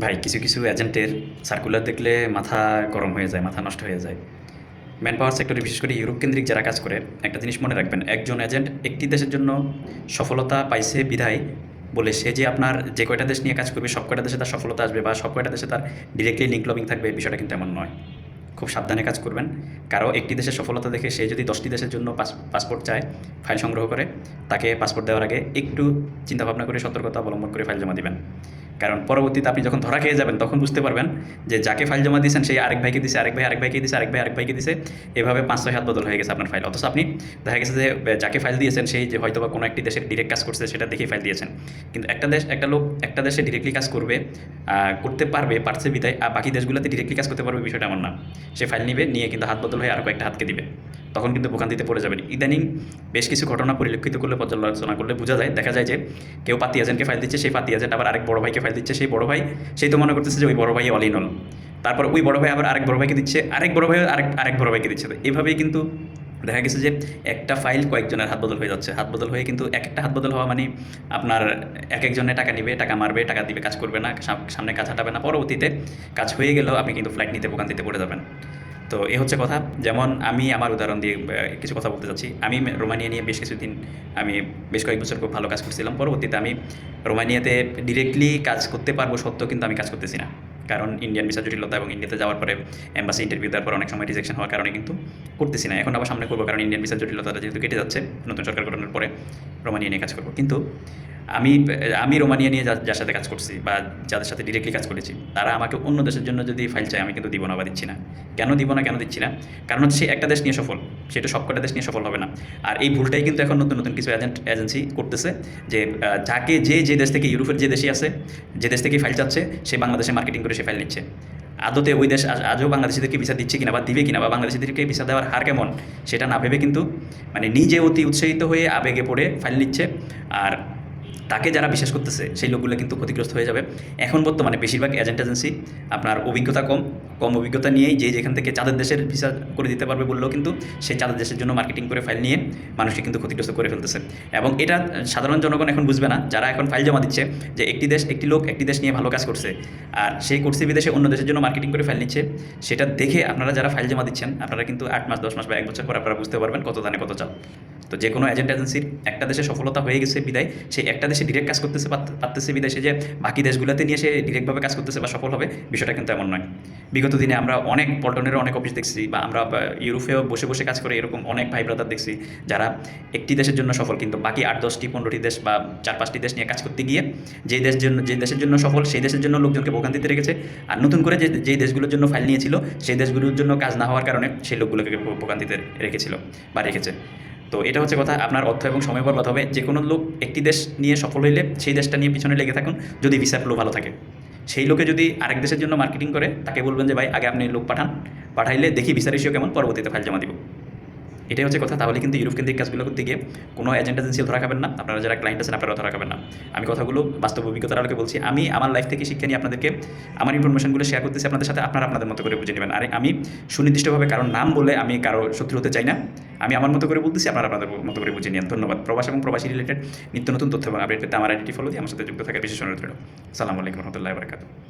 ভাই, কিছু কিছু এজেন্টের সার্কুলার দেখলে মাথা গরম হয়ে যায়, মাথা নষ্ট হয়ে যায়। ম্যান পাওয়ার সেক্টরে বিশেষ করে ইউরোপ কেন্দ্রিক যারা কাজ করে, একটা জিনিস মনে রাখবেন, একজন এজেন্ট একটি দেশের জন্য সফলতা পাইছে বিধায় বলে সে যে আপনার যে কয়টা দেশ নিয়ে কাজ করবে, সব কয়টা দেশে তার সফলতা আসবে বা সব কয়টা দেশে তার ডিরেক্টলি লিঙ্ক লবিং থাকবে বিষয়টা কিন্তু এমন নয়। খুব সাবধানে কাজ করবেন। কারও একটি দেশের সফলতা দেখে সে যদি দশটি দেশের জন্য পাস- পাসপোর্ট চায় ফাইল সংগ্রহ করে, তাকে পাসপোর্ট দেওয়ার আগে একটু চিন্তাভাবনা করে সতর্কতা অবলম্বন করে ফাইল জমা দিবেন। কারণ পরবর্তীতে আপনি যখন ধরা খেয়ে যাবেন, তখন বুঝতে পারবেন যে যাকে ফাইল জমা দিয়েছেন সেই আরেক ভাইকে দিছে, আরেক ভাই আরেক ভাইকে দিছে, আরেক ভাই আরেক ভাইকে দিছে। এভাবে পাঁচ ছয় হাত বদল হয়ে গেছে আপনার ফাইল অথচ আপনি দেখা গেছে যে যাকে ফাইল দিয়েছেন, সেই যে হয়তো বা কোনো একটি দেশের ডিরেক্ট কাজ করছে, সেটা দেখেই ফাইল দিয়েছেন। কিন্তু একটা দেশ, একটা লোক, একটা দেশে ডিরেক্টলি কাজ করবে করতে পারবে, পারছে বিদায়, আর বাকি দেশগুলোতে ডিরেক্টলি কাজ করতে পারবে বিষয়টা এমন না। সে ফাইল নিবে, নিয়ে কিন্তু হাত বদল হয়ে আরও কয়েকটা হাতকে দিবে। তখন কিন্তু ভোগান্তিতে পড়ে যাবেন। ইদানিং বেশ কিছু ঘটনা পরিলক্ষিত করলে, পর্যালোচনা করলে বোঝা যায়, দেখা যায় যে কেউ পাতি এজেন্টকে ফাইল দিচ্ছে, সেই পাতি এজেন্ট আবার আরেক বড় ভাইকে ফাইল দিচ্ছে, সেই বড় ভাই, সেই তো মনে করতেছে যে ওই বড় ভাই অল ইন অল তারপর ওই বড় ভাই আবার আরেক বড় ভাইকে দিচ্ছে, আরেক বড় ভাই আরেক আরেক বড় ভাইকে দিচ্ছে। এভাবেই কিন্তু দেখা গেছে যে একটা ফাইল কয়েকজনের হাত বদল হয়ে যাচ্ছে। হাত বদল হয়ে কিন্তু এক একটা হাত বদল হওয়া মানে আপনার এক একজনে টাকা নিবে, টাকা মারবে, টাকা দিবে, কাজ করবে না, সাম- সামনে কাজ হাঁটাবে না। পরবর্তীতে কাজ হয়ে গেলেও আপনি কিন্তু ফ্লাইট নিতে ভোগান্তিতে পড়ে যাবেন। তো এ হচ্ছে কথা। যেমন আমি আমার উদাহরণ দিয়ে কিছু কথা বলতে চাচ্ছি। আমি রোমানিয়া নিয়ে বেশ কিছুদিন আমি বেশ কয়েক বছর খুব ভালো কাজ করছিলাম। পরবর্তীতে আমি রোমানিয়াতে ডিরেক্টলি কাজ করতে পারব সত্য কিন্তু আমি কাজ করতেছি না। কারণ ইন্ডিয়ান ভিসা জটিলতা এবং ইন্ডিয়াতে যাওয়ার পরে এম্বাসি ইন্টারভিউ দেওয়ার পর অনেক সময় রিজেকশন হওয়ার কারণে কিন্তু করতেছি না। এখন আবার সামনে করব, কারণ ইন্ডিয়ান ভিসা জটিলতাটা যেহেতু কেটে যাচ্ছে, নতুন সরকার গঠনের পরে রোমানিয়া নিয়ে কাজ করব। কিন্তু আমি আমি রোমানিয়া নিয়ে যার সাথে কাজ করছি বা যাদের সাথে ডিরেক্টলি কাজ করেছি, তারা আমাকে অন্য দেশের জন্য যদি ফাইল চায়, আমি কিন্তু দিব না বা দিচ্ছি না। কেন দিব না, কেন দিচ্ছি না? কারণ হচ্ছে একটা দেশ নিয়ে সফল সেটা সবকটা দেশ নিয়ে সফল হবে না। আর এই ভুলটাই কিন্তু এখন নতুন নতুন কিছু এজেন্ট এজেন্সি করতেছে যে যাকে যে যে দেশ থেকে, ইউরোপের যে দেশে আছে, যে দেশ থেকে ফাইল চাচ্ছে, সে বাংলাদেশে মার্কেটিং করে সে ফাইল নিচ্ছে। আদতে ওই দেশ আজ- আজও বাংলাদেশিদেরকে ভিসা দিচ্ছে কিনা বা দিবে কিনা বা বাংলাদেশিদেরকে ভিসা দেওয়ার হার কেমন, সেটা না ভেবে কিন্তু মানে নিজে অতি উৎসাহিত হয়ে আবেগে পড়ে ফাইল নিচ্ছে। আর তাকে যারা বিশ্বাস করতেছে, সেই লোকগুলো কিন্তু ক্ষতিগ্রস্ত হয়ে যাবে। এখন বর্তমানে বেশিরভাগ এজেন্ট এজেন্সি আপনার অভিজ্ঞতা কম কম অভিজ্ঞতা নিয়েই যে যেখান থেকে চাঁদের দেশের ভিসা করে দিতে পারবে বললেও কিন্তু সেই চাঁদের দেশের জন্য মার্কেটিং করে ফাইল নিয়ে মানুষকে কিন্তু ক্ষতিগ্রস্ত করে ফেলতেছে। এবং এটা সাধারণ জনগণ এখন বুঝবে না, যারা এখন ফাইল জমা দিচ্ছে যে একটি দেশ একটি লোক একটি দেশ নিয়ে ভালো কাজ করছে, আর সেই করছে বিদেশে অন্য দেশের জন্য মার্কেটিং করে ফাইল নিচ্ছে, সেটা দেখে আপনারা যারা ফাইল জমা দিচ্ছেন, আপনারা কিন্তু আট মাস, দশ মাস বা এক বছর পর আপনারা বুঝতে পারবেন কত দানে কত চাল। তো যে কোনো এজেন্ট এজেন্সির একটা দেশে সফলতা হয়ে গেছে বিদায় সেই একটা দেশে ডিরেক্ট কাজ করতেছে পারতেছে বিদায়, সে যে বাকি দেশগুলোতে নিয়ে সে ডিরেক্টভাবে কাজ করতেছে বা সফল হবে, বিষয়টা কিন্তু এমন নয়। বিগত দিনে আমরা অনেক পল্টনের অনেক অফিস দেখছি বা আমরা ইউরোপেও বসে বসে কাজ করে এরকম অনেক ভাই ব্রাদার দেখছি, যারা একটি দেশের জন্য সফল, কিন্তু বাকি আট, দশটি, পনেরোটি দেশ বা চার, পাঁচটি দেশ নিয়ে কাজ করতে গিয়ে যে দেশ জন্য যে দেশের জন্য সফল, সেই দেশের জন্য লোকজনকে ভোগান্তিতে রেখেছে। আর নতুন করে যে যেই দেশগুলোর জন্য ফাইল নিয়েছিল, সেই দেশগুলোর জন্য কাজ না হওয়ার কারণে সেই লোকগুলোকে ভোগান্তিতে রেখেছিল বা রেখেছে। তো এটা হচ্ছে কথা, আপনার অর্থ এবং সময় বরবাদ হবে। যে কোনো লোক একটি দেশ নিয়ে সফল হইলে সেই দেশটা নিয়ে পিছনে লেগে থাকুন যদি ভিসা ফ্লো ভালো থাকে। সেই লোকে যদি আরেক দেশের জন্য মার্কেটিং করে, তাকে বলবেন যে, ভাই, আগে আপনি লোক পাঠান। পাঠাইলে দেখি ভিসা রেশিও কেমন, পরবর্তীতে ফাইল জমা দিব। এটাই হচ্ছে কথা। তাহলে কিন্তু ইউরোপ কেন্দ্রিক কাজগুলো করতে গিয়ে কোনো এজেন্ট এজেন্সিও ধরা খাবেন না। আপনারা যারা ক্লায়েন্ট আছেন আপনারা ধরা খাবেন না। আমি কথাগুলো বাস্তব অভিজ্ঞতার আলোকে বলছি। আমি আমার লাইফ থেকে শিক্ষা নিয়ে আপনাদেরকে আমার ইনফরমেশনগুলো শেয়ার করতেছি আপনাদের সাথে। আপনারা আপনাদের মতো করে বুঝে নেবেন। আর আমি সুনির্দিষ্টভাবে কারোর নাম বলে আমি কারও শত্রু হতে চাই না। আমি আমার মতো করে বলতেছি, আপনারা আপনাদের মতো করে বুঝে নিন। ধন্যবাদ। প্রবাস এবং প্রবাসী রিলেটেড নিত্য নতুন তথ্য এবং আপডেট পেতে আমার আইডি ফলো দিয়ে আমার সাথে যুক্ত থাকার বিশেষ অনুরোধ রইল। সালামু আলাইকুম রহমতুল্লাহ বারকাতুহ।